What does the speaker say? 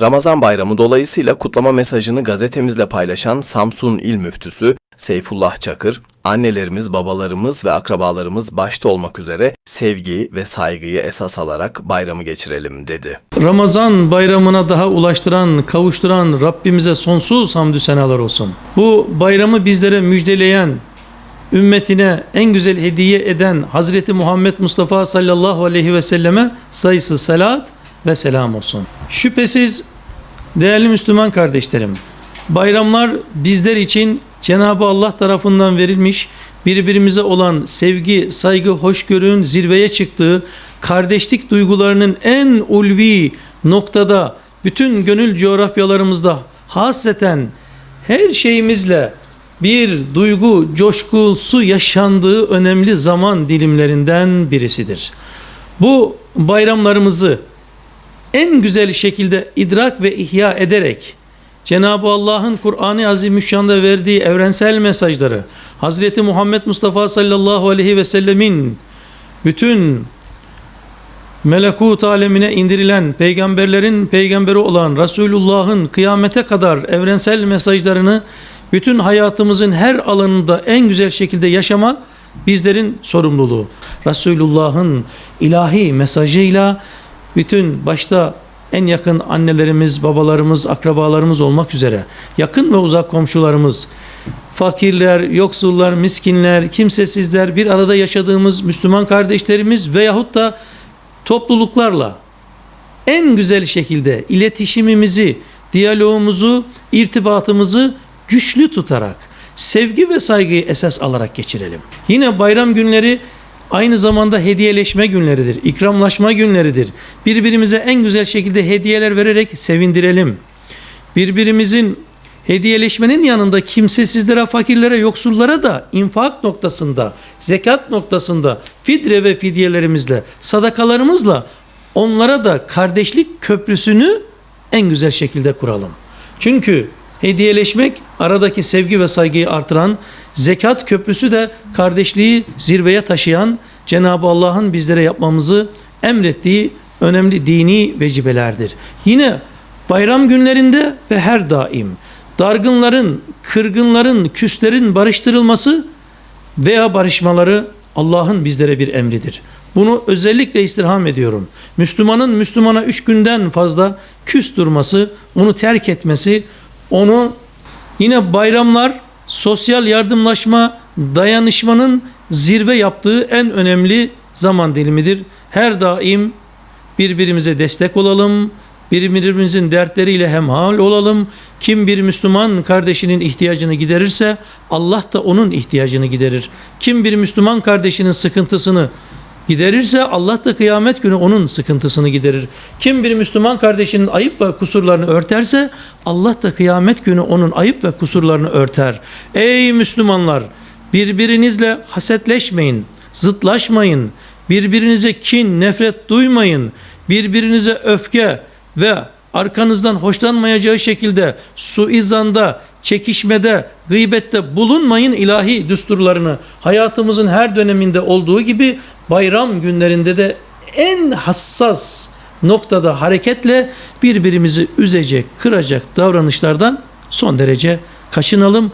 Ramazan bayramı dolayısıyla kutlama mesajını gazetemizle paylaşan Samsun İl Müftüsü Seyfullah Çakır, annelerimiz, babalarımız ve akrabalarımız başta olmak üzere sevgi ve saygıyı esas alarak bayramı geçirelim dedi. Ramazan bayramına daha ulaştıran, kavuşturan Rabbimize sonsuz hamdü senalar olsun. Bu bayramı bizlere müjdeleyen, ümmetine en güzel hediye eden Hazreti Muhammed Mustafa sallallahu aleyhi ve selleme sayısı salat ve selam olsun. Şüphesiz değerli Müslüman kardeşlerim, bayramlar bizler için Cenab-ı Allah tarafından verilmiş birbirimize olan sevgi, saygı, hoşgörünün zirveye çıktığı, kardeşlik duygularının en ulvi noktada, bütün gönül coğrafyalarımızda hasreten her şeyimizle bir duygu coşkusu yaşandığı önemli zaman dilimlerinden birisidir. Bu bayramlarımızı en güzel şekilde idrak ve ihya ederek Cenab-ı Allah'ın Kur'an-ı Azimüşşan'da verdiği evrensel mesajları Hazreti Muhammed Mustafa sallallahu aleyhi ve sellemin bütün melekut alemine indirilen peygamberlerin peygamberi olan Resulullah'ın kıyamete kadar evrensel mesajlarını bütün hayatımızın her alanında en güzel şekilde yaşama bizlerin sorumluluğu. Resulullah'ın ilahi mesajıyla bütün başta en yakın annelerimiz, babalarımız, akrabalarımız olmak üzere yakın ve uzak komşularımız, fakirler, yoksullar, miskinler, kimsesizler bir arada yaşadığımız Müslüman kardeşlerimiz veyahut da topluluklarla en güzel şekilde iletişimimizi, diyalogumuzu, irtibatımızı güçlü tutarak sevgi ve saygıyı esas alarak geçirelim. Yine bayram günleri aynı zamanda hediyeleşme günleridir, ikramlaşma günleridir. Birbirimize en güzel şekilde hediyeler vererek sevindirelim. Birbirimizin hediyeleşmenin yanında kimsesizlere, fakirlere, yoksullara da infak noktasında, zekat noktasında fidre ve fidyelerimizle, sadakalarımızla onlara da kardeşlik köprüsünü en güzel şekilde kuralım. Çünkü hediyeleşmek aradaki sevgi ve saygıyı artıran, zekat köprüsü de kardeşliği zirveye taşıyan Cenab-ı Allah'ın bizlere yapmamızı emrettiği önemli dini vecibelerdir. Yine bayram günlerinde ve her daim dargınların, kırgınların, küslerin barıştırılması veya barışmaları Allah'ın bizlere bir emridir. Bunu özellikle istirham ediyorum. Müslümanın Müslümana üç günden fazla küs durması, onu terk etmesi, onu yine bayramlar, sosyal yardımlaşma, dayanışmanın zirve yaptığı en önemli zaman dilimidir. Her daim birbirimize destek olalım, birbirimizin dertleriyle hemhal olalım. Kim bir Müslüman kardeşinin ihtiyacını giderirse Allah da onun ihtiyacını giderir. Kim bir Müslüman kardeşinin sıkıntısını giderirse Allah da kıyamet günü onun sıkıntısını giderir. Kim bir Müslüman kardeşinin ayıp ve kusurlarını örterse Allah da kıyamet günü onun ayıp ve kusurlarını örter. Ey Müslümanlar birbirinizle hasetleşmeyin, zıtlaşmayın, birbirinize kin, nefret duymayın, birbirinize öfke ve arkanızdan hoşlanmayacağı şekilde suizanda, çekişmede, gıybette bulunmayın ilahi düsturlarını. Hayatımızın her döneminde olduğu gibi bayram günlerinde de en hassas noktada hareketle birbirimizi üzecek, kıracak davranışlardan son derece kaçınalım.